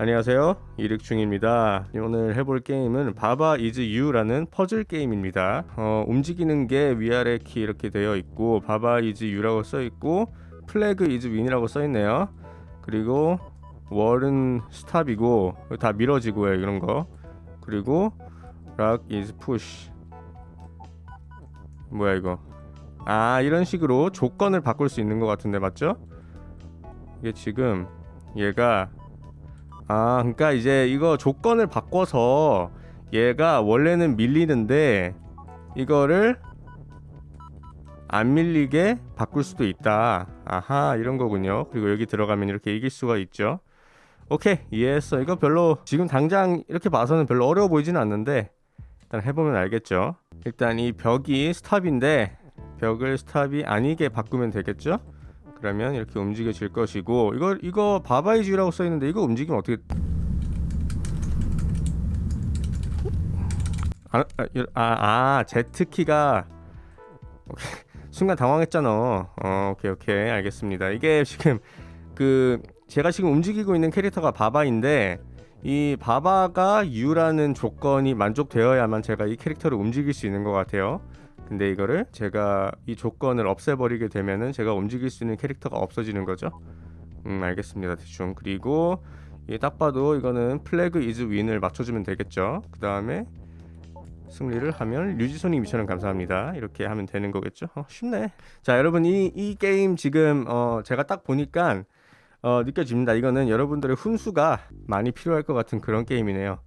안녕하세요. 이륵충입니다. 오늘 해볼 게임은 바바 이즈 유라는 퍼즐 게임입니다. 어, 움직이는 게 위아래 키 이렇게 되어 있고 바바 이즈 유라고 써 있고 플래그 이즈 윈이라고 써 있네요. 그리고 월은 스탑이고 다 밀어지고요 이런 거. 그리고 락 이즈 푸시 뭐야 이거? 아 이런 식으로 조건을 바꿀 수 있는 것 같은데 맞죠? 이게 지금 얘가 아 그러니까 이제 이거 조건을 바꿔서 얘가 원래는 밀리는데 이거를 안 밀리게 바꿀 수도 있다. 아하 이런 거군요. 그리고 여기 들어가면 이렇게 이길 수가 있죠. 오케이 이해했어. 이거 별로 지금 당장 이렇게 봐서는 별로 어려워 보이지는 않는데 일단 해보면 알겠죠? 일단 이 벽이 스탑인데 벽을 스탑이 아니게 바꾸면 되겠죠 그러면 이렇게 움직여질 것이고 이거 이거 바바이즈라고 써 있는데 이거 움직이면 어떻게 아, 아, 아 Z 키가 오케이. 순간 당황했잖아. 어, 오케이 오케이 알겠습니다. 이게 지금 그 제가 지금 움직이고 있는 캐릭터가 바바인데 이 바바가 U라는 조건이 만족되어야만 제가 이 캐릭터를 움직일 수 있는 것 같아요. 근데 이거를 제가 이 조건을 없애버리게 되면은 제가 움직일 수 있는 캐릭터가 없어지는 거죠. 음 알겠습니다 대충 그리고 이딱 봐도 이거는 플래그 이즈 윈을 맞춰주면 되겠죠. 그 다음에 승리를 하면 류지손님 2천원 감사합니다. 이렇게 하면 되는 거겠죠. 어, 쉽네. 자 여러분 이, 이 게임 지금 어, 제가 딱 보니까 어, 느껴집니다. 이거는 여러분들의 훈수가 많이 필요할 것 같은 그런 게임이네요.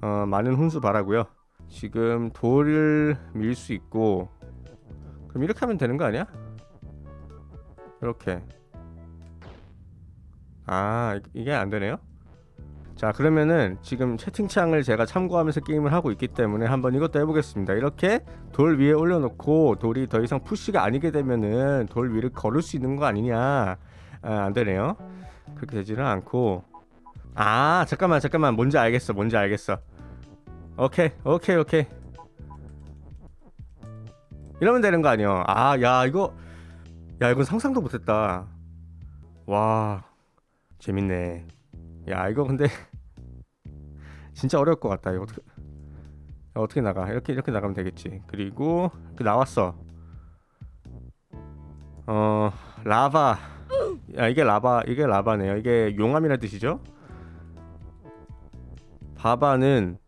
어, 많은 훈수 바라고요. 지금 돌을 밀 수 있고 그럼 이렇게 하면 되는 거 아니야? 이렇게 아 이- 이게 안 되네요. 자 그러면은 지금 채팅창을 제가 참고하면서 게임을 하고 있기 때문에 한번 이것도 해보겠습니다. 이렇게 돌 위에 올려놓고 돌이 더 이상 푸시가 아니게 되면은 돌 위를 걸을 수 있는 거 아니냐? 아, 안 되네요. 그렇게 되지는 않고 아 잠깐만 잠깐만 뭔지 알겠어 뭔지 알겠어. 오케이 오케이 오케이. 이러면 되는 거 아니야. 아 야 이거 야 이건 상상도 못했다. 와 재밌네. 야 이거 근데 진짜 어려울 것 같다. 이거 어떻게 야, 어떻게 나가? 이렇게 이렇게 나가면 되겠지. 그리고 그 나왔어. 어 라바. 야 이게 라바 이게 라바네요. 이게 용암이라 뜻이죠? 바바는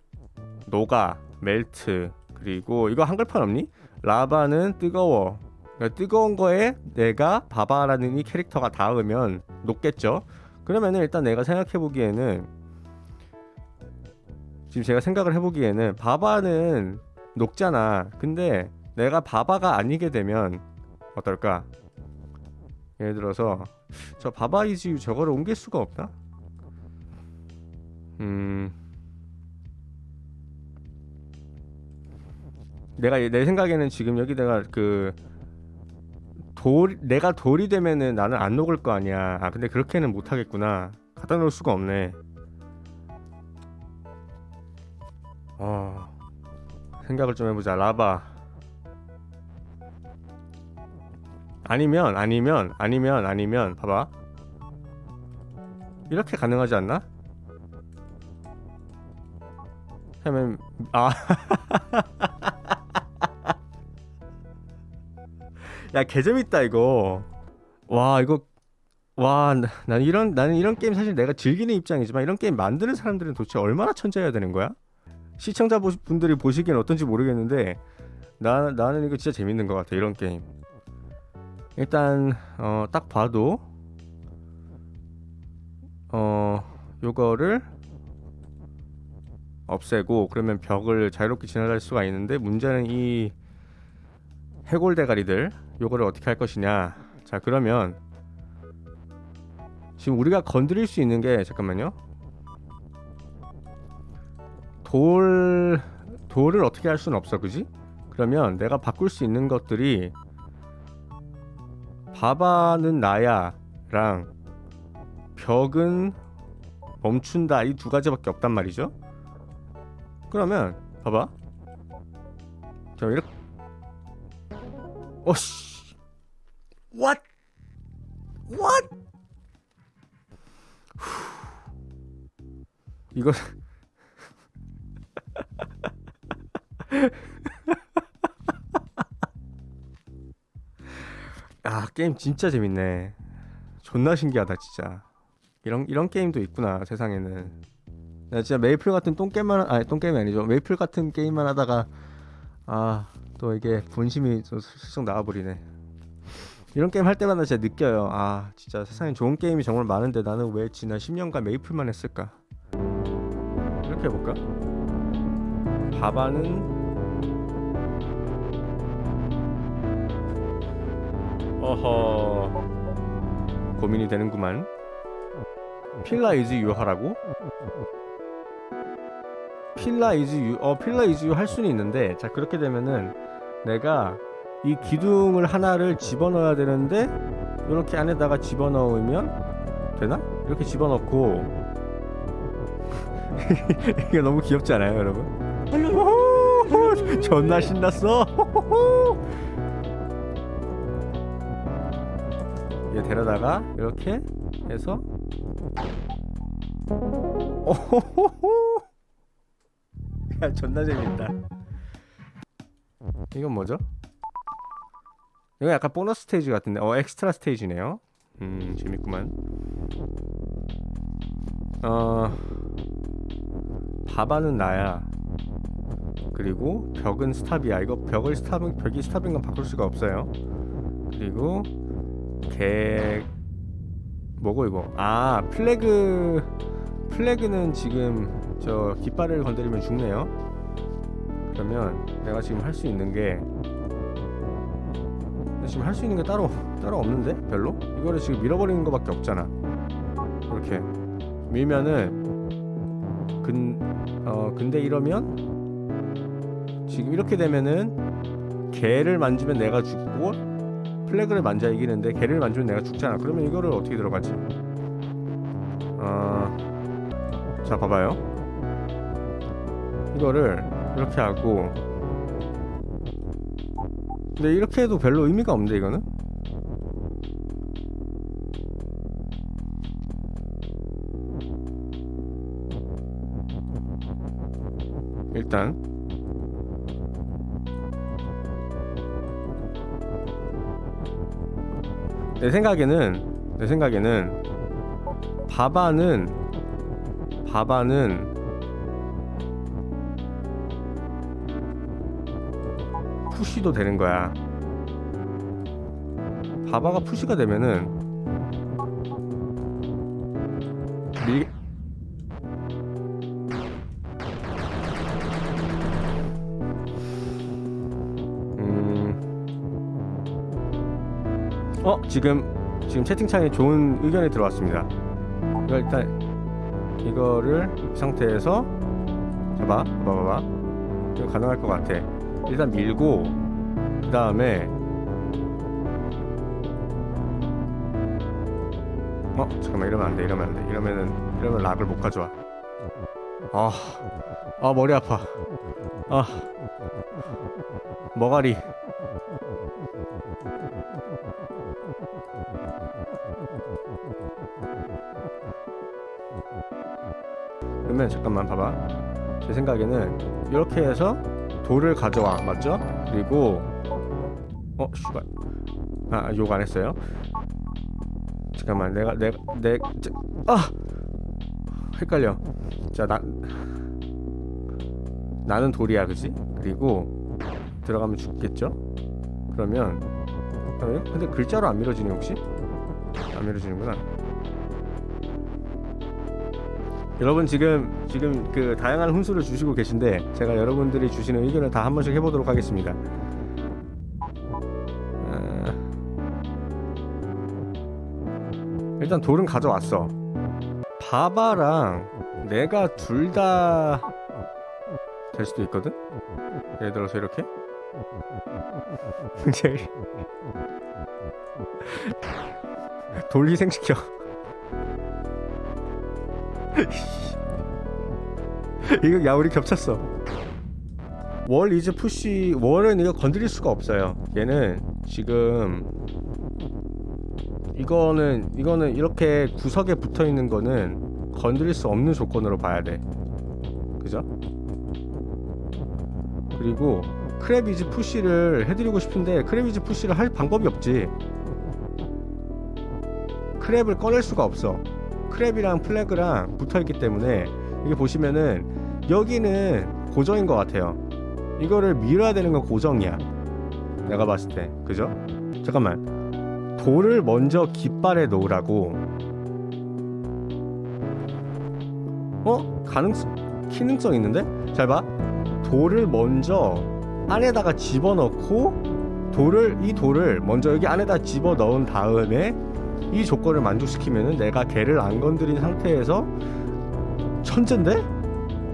녹아 멜트 그리고 이거 한글판 없니? 라바는 뜨거워 그러니까 뜨거운 거에 내가 바바라는 이 캐릭터가 닿으면 녹겠죠 그러면은 일단 내가 생각해 보기에는 지금 제가 생각을 해보기에는 바바는 녹잖아 근데 내가 바바가 아니게 되면 어떨까 예를 들어서 저 바바이즈 저거를 옮길 수가 없나? 음 내가 내 생각에는 지금 여기 내가 그 돌 내가 돌이 되면은 나는 안 녹을 거 아니야. 아 근데 그렇게는 못 하겠구나. 갖다 놓을 수가 없네. 어 생각을 좀 해보자. 라바 아니면 아니면 아니면 아니면 봐봐 이렇게 가능하지 않나? 하면 아 야 개재밌다 이거. 와 이거 와 나- 나는 이런 나는 이런 게임 사실 내가 즐기는 입장이지만 이런 게임 만드는 사람들은 도대체 얼마나 천재여야 되는 거야? 시청자 보- 분들이 보시기엔 어떤지 모르겠는데 나 나는 이거 진짜 재밌는 것 같아 이런 게임. 일단 어, 딱 봐도 어 요거를 없애고 그러면 벽을 자유롭게 지나갈 수가 있는데 문제는 이 해골 대가리들 요거를 어떻게 할 것이냐. 자 그러면 지금 우리가 건드릴 수 있는 게 잠깐만요. 돌 돌을 어떻게 할 수는 없어 그지? 그러면 내가 바꿀 수 있는 것들이 바바는 나야랑 벽은 멈춘다. 이 두 가지밖에 없단 말이죠. 그러면 봐봐. 자 이렇게 어씨 what what 이거 아 게임 진짜 재밌네. 존나 신기하다 진짜. 이런 이런 게임도 있구나 세상에는. 나 진짜 메이플 같은 똥 게임만 아니 똥 게임이 아니죠. 메이플 같은 게임만 하다가 아 또 이게 본심이 좀 슬쩍 나와버리네. 이런 게임 할 때마다 진짜 느껴요. 아 진짜 세상에 좋은 게임이 정말 많은데 나는 왜 지난 10년간 메이플만 했을까? 이렇게 해볼까? 바바는 어허 고민이 되는구만. 필라 이즈 유 하라고? 필라 이즈 유, 어 필라 이즈 유 할 수는 있는데 자 그렇게 되면은 내가 이 기둥을 하나를 집어넣어야 되는데 이렇게 안에다가 집어넣으면 되나? 이렇게 집어넣고 이게 너무 귀엽지 않아요 여러분? 존나 신났어! 얘 데려다가 이렇게 해서 오호호호 야 존나 재밌다. 이건 뭐죠? 이거 약간 보너스 스테이지 같은데. 어 엑스트라 스테이지네요. 음 재밌구만. 어 바바는 나야. 그리고 벽은 스탑이야. 이거 벽을 스탑 벽이 스탑인 건 바꿀 수가 없어요. 그리고 개 뭐고 이거? 아 플래그 플래그는 지금 저 깃발을 건드리면 죽네요. 그러면 내가 지금 할 수 있는 게 지금 할 수 있는 게 따로 따로 없는데? 별로? 이거를 지금 밀어버리는 거밖에 없잖아. 이렇게. 밀면은 근 어 근데 이러면 지금 이렇게 되면은 개를 만지면 내가 죽고 플래그를 만져야 이기는데 개를 만지면 내가 죽잖아. 그러면 이거를 어떻게 들어가지? 어 자 봐봐요 이거를 이렇게 하고. 근데 이렇게 해도 별로 의미가 없는데 이거는? 일단. 내 생각에는 내 생각에는 바바는 바바는 푸시도 되는 거야. 바바가 푸시가 되면은 밀 음. 어 지금 지금 채팅창에 좋은 의견이 들어왔습니다. 이거 일단 이거를 이 상태에서 봐봐 봐봐 봐봐 이거 가능할 것 같아. 일단 밀고 그 다음에 어 잠깐만 이러면 안돼 이러면 안돼. 이러면은 이러면 락을 못 가져와. 아, 아 머리 아파. 아 머가리. 그러면 잠깐만 봐봐. 제 생각에는 이렇게 해서 돌을 가져와 맞죠? 그리고 어 슈발 아 욕 안 했어요 잠깐만 내가 내가 내아 헷갈려 자 나 나는 돌이야 그지? 그리고 들어가면 죽겠죠? 그러면 근데 글자로 안 밀어지니 혹시? 안 밀어지는구나 여러분 지금 지금 그 다양한 훈수를 주시고 계신데 제가 여러분들이 주시는 의견을 다 한 번씩 해보도록 하겠습니다. 아, 일단 돌은 가져왔어. 바바랑 내가 둘 다 될 수도 있거든. 예를 들어서 이렇게. 돌 희생시켜. 이거 야 우리 겹쳤어 월 이즈 푸시 월은 이거 건드릴 수가 없어요 얘는 지금 이거는 이거는 이렇게 구석에 붙어 있는 거는 건드릴 수 없는 조건으로 봐야 돼. 그죠? 그리고 크래비즈 푸시를 해드리고 싶은데 크래비즈 푸시를 할 방법이 없지. 크랩을 꺼낼 수가 없어. 크랩이랑 플래그랑 붙어 있기 때문에 이게 보시면은 여기는 고정인 것 같아요. 이거를 밀어야 되는 건 고정이야. 내가 봤을 때, 그죠? 잠깐만. 돌을 먼저 깃발에 놓으라고. 어? 가능성, 기능성 있는데? 잘 봐. 돌을 먼저 안에다가 집어넣고 돌을 이 돌을 먼저 여기 안에다 집어 넣은 다음에 이 조건을 만족시키면은 내가 걔를 안 건드린 상태에서 천재인데?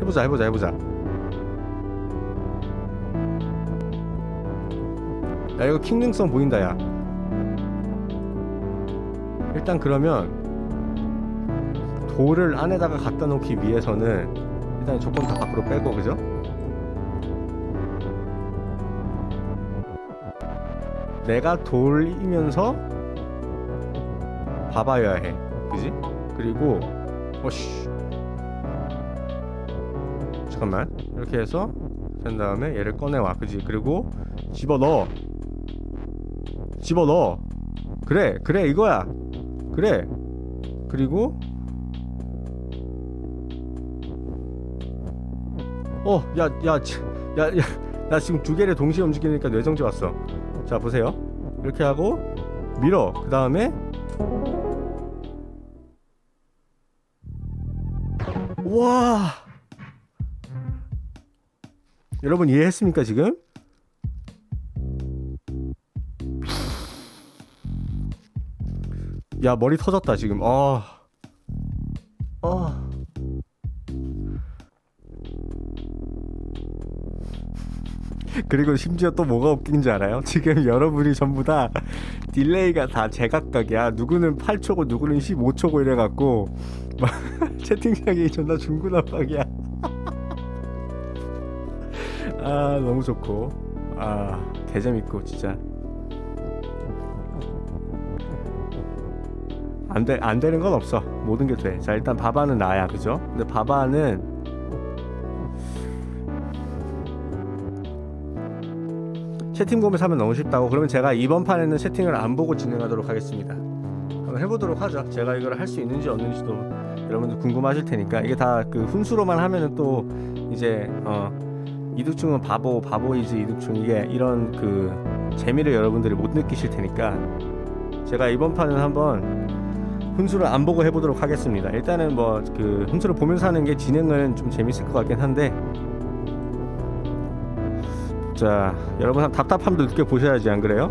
해보자 해보자 해보자 야 이거 킹능성 보인다 야 일단 그러면 돌을 안에다가 갖다 놓기 위해서는 일단 조건 다 밖으로 빼고 그죠? 내가 돌리면서 봐봐야 해. 그지? 그리고 어씨. 잠깐만. 이렇게 해서 된 다음에 얘를 꺼내와. 그지? 그리고 집어넣어. 집어넣어. 그래 그래 이거야. 그래. 그리고 어 야 야 야 야 나 지금 두 개를 동시에 움직이니까 뇌정지 왔어. 자 보세요. 이렇게 하고 밀어. 그 다음에 와 여러분 이해했습니까 지금? 야 머리 터졌다 지금 아 아. 그리고 심지어 또 뭐가 웃긴지 알아요? 지금 여러분이 전부 다 딜레이가 다 제각각이야 누구는 8초고 누구는 15초고 이래갖고 막 채팅창이 존나 중구난방이야 아 너무 좋고 아 개재밌고 진짜 안돼 안 되는 건 없어 모든 게 돼. 자 일단 바바는 나야 그죠? 근데 바바는 채팅 보면서 하면 너무 쉽다고 그러면 제가 이번 판에는 채팅을 안 보고 진행하도록 하겠습니다. 한번 해보도록 하죠. 제가 이걸 할 수 있는지 없는지도 여러분들 궁금하실 테니까 이게 다 그 훈수로만 하면은 또 이제 어 이득충은 바보 바보이지 이득충 이게 이런 그 재미를 여러분들이 못 느끼실 테니까 제가 이번 판은 한번 훈수를 안 보고 해보도록 하겠습니다. 일단은 뭐 그 훈수를 보면서 하는 게 진행은 좀 재밌을 것 같긴 한데 자 여러분 한 답답함도 느껴 보셔야지 안 그래요?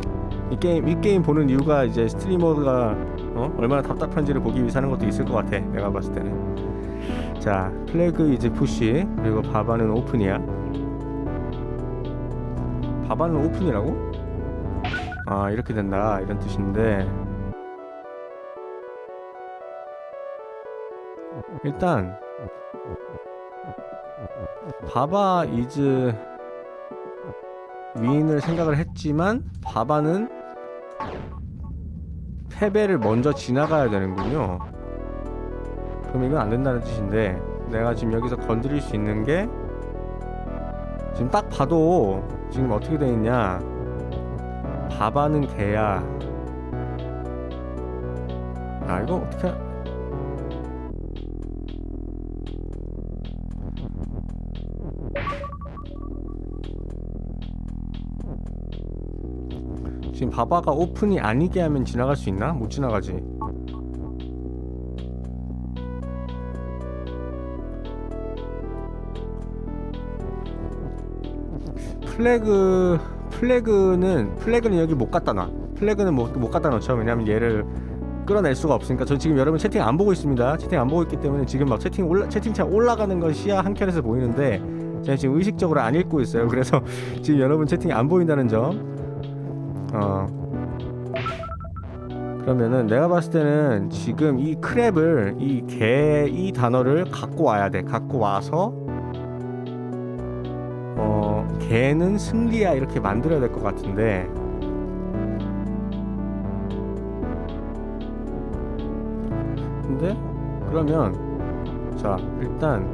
이 게임 이 게임 보는 이유가 이제 스트리머가 어? 얼마나 답답한지를 보기 위해서 하는 것도 있을 것 같아. 내가 봤을 때는. 자 플래그 이제 푸시 그리고 바바는 오픈이야. 바바는 오픈이라고? 아 이렇게 된다 이런 뜻인데 일단 바바 이즈 위인을 생각을 했지만 바바는 패배를 먼저 지나가야 되는군요. 그럼 이건 안 된다는 뜻인데 내가 지금 여기서 건드릴 수 있는 게 지금 딱 봐도 지금 어떻게 돼 있냐 바바는 개야 아 이거 어떻게 지금 바바가 오픈이 아니게 하면 지나갈 수 있나? 못 지나가지. 플래그 플래그는 플래그는 여기 못 갖다 놔. 플래그는 못, 못 갖다 놓죠. 왜냐면 얘를 끌어낼 수가 없으니까 저 지금 여러분 채팅 안 보고 있습니다. 채팅 안 보고 있기 때문에 지금 막 채팅 올라 채팅창 올라가는 건 시야 한 켠에서 보이는데 제가 지금 의식적으로 안 읽고 있어요. 그래서 지금 여러분 채팅이 안 보인다는 점 어. 그러면은 내가 봤을 때는 지금 이 크랩을 이 개 이 단어를 갖고 와야 돼. 갖고 와서 어 개는 승리야 이렇게 만들어야 될 것 같은데. 근데 그러면 자 일단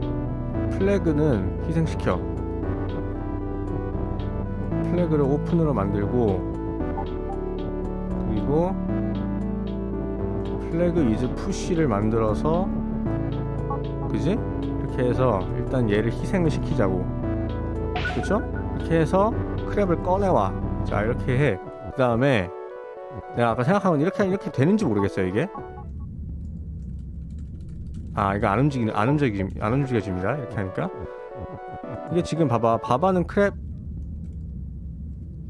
플래그는 희생시켜. 플래그를 오픈으로 만들고 그리고 플래그 이즈 푸시를 만들어서 그지? 이렇게 해서 일단 얘를 희생을 시키자고. 그죠? 이렇게 해서 크랩을 꺼내와. 자 이렇게 해 그 다음에 내가 아까 생각한 건 이렇게 이렇게 되는지 모르겠어요 이게. 아 이거 안 움직이는 안 움직이 안 움직여집니다 이렇게 하니까. 이게 지금 봐봐. 바바는 크랩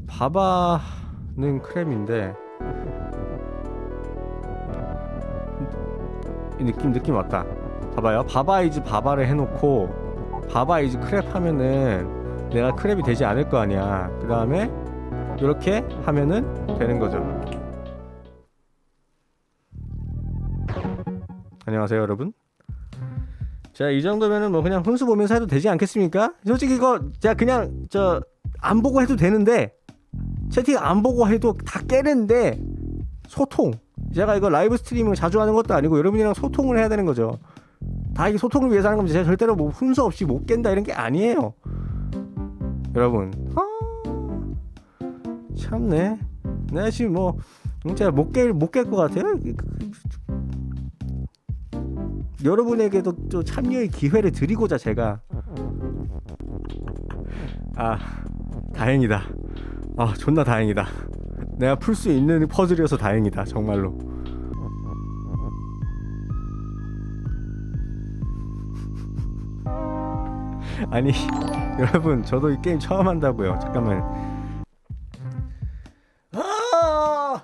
바바는 크랩인데 이 느낌 느낌 왔다. 봐봐요. 바바이즈 바바를 해놓고 바바이즈 크랩 하면은 내가 크랩이 되지 않을 거 아니야. 그 다음에 이렇게 하면은 되는 거죠. 안녕하세요 여러분. 자 이 정도면은 뭐 그냥 훈수 보면서 해도 되지 않겠습니까? 솔직히 이거 제가 그냥 저 안 보고 해도 되는데 채팅 안 보고 해도 다 깨는데 소통 제가 이거 라이브 스트리밍을 자주 하는 것도 아니고 여러분이랑 소통을 해야 되는 거죠. 다 이게 소통을 위해서 하는 겁니다 제가 절대로 뭐 훈수 없이 못 깬다 이런 게 아니에요. 여러분. 아, 참네. 내가 지금 뭐 진짜 못깰못깰 것 같아요. 여러분에게도 또 참여의 기회를 드리고자 제가. 아 다행이다. 아 존나 다행이다 내가 풀 수 있는 퍼즐이어서 다행이다 정말로. 아니 여러분 저도 이 게임 처음 한다고요. 잠깐만. 아!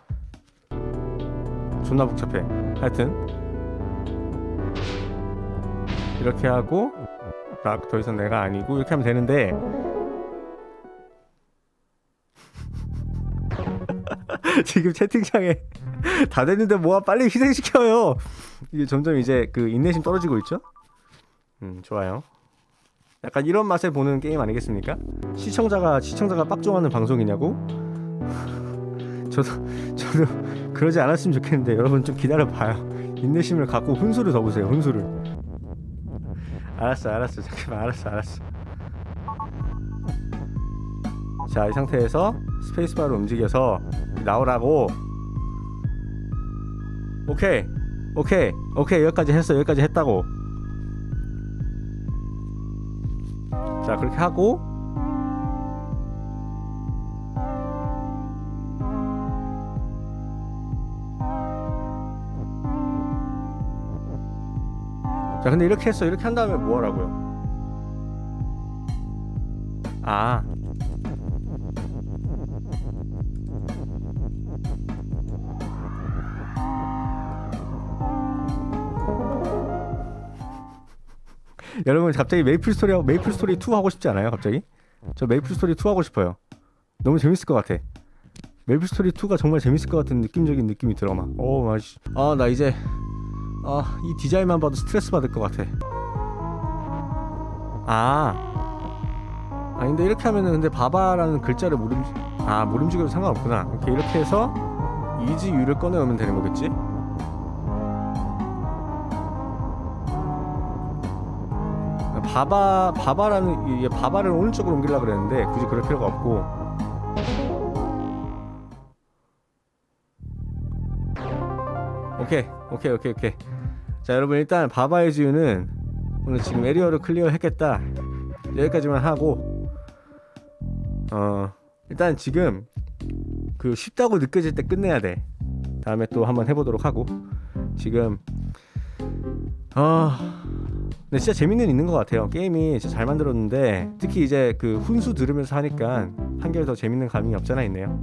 존나 복잡해. 하여튼. 이렇게 하고 나더 이상 내가 아니고 이렇게 하면 되는데 지금 채팅창에 다 됐는데 뭐가 빨리 희생시켜요. 이게 점점 이제 그 인내심 떨어지고 있죠? 음 좋아요. 약간 이런 맛에 보는 게임 아니겠습니까? 시청자가 시청자가 빡 좋아하는 방송이냐고? 저도 저도 그러지 않았으면 좋겠는데 여러분 좀 기다려 봐요. 인내심을 갖고 훈수를 더 보세요 훈수를. 알았어 알았어. 잠깐만 알았어 알았어. 자 이 상태에서 스페이스바를 움직여서 나오라고. 오케이. 오케이. 오케이. 여기까지 했어. 여기까지 했다고. 자 그렇게 하고. 자 근데 이렇게 했어. 이렇게 한 다음에 뭐 하라고요? 아 여러분 갑자기 메이플 스토리 메이플 스토리 2 하고 싶지 않아요? 갑자기? 저 메이플 스토리 2 하고 싶어요. 너무 재밌을 것 같아. 메이플 스토리 2가 정말 재밌을 것 같은 느낌적인 느낌이 들어 막. 오, 마씨. 아, 나 이제 아, 이 디자인만 봐도 스트레스 받을 것 같아. 아. 아 근데 이렇게 하면은 근데 바바라는 글자를 못 움직 아, 못 움직여도 상관없구나. 이렇게 이렇게 해서 이지 유를 꺼내 오면 되는 거겠지? 바바 바바라는 이게 바바를 오른쪽으로 옮기려 그랬는데 굳이 그럴 필요가 없고. 오케이 오케이 오케이 오케이. 자 여러분 일단 바바의 지유는 오늘 지금 에리어를 클리어 했겠다. 여기까지만 하고. 어 일단 지금 그 쉽다고 느껴질 때 끝내야 돼. 다음에 또 한번 해보도록 하고. 지금 아 근데 진짜 재미는 있는 것 같아요. 게임이 진짜 잘 만들었는데 특히 이제 그 훈수 들으면서 하니까 한결 더 재밌는 감이 없잖아 있네요.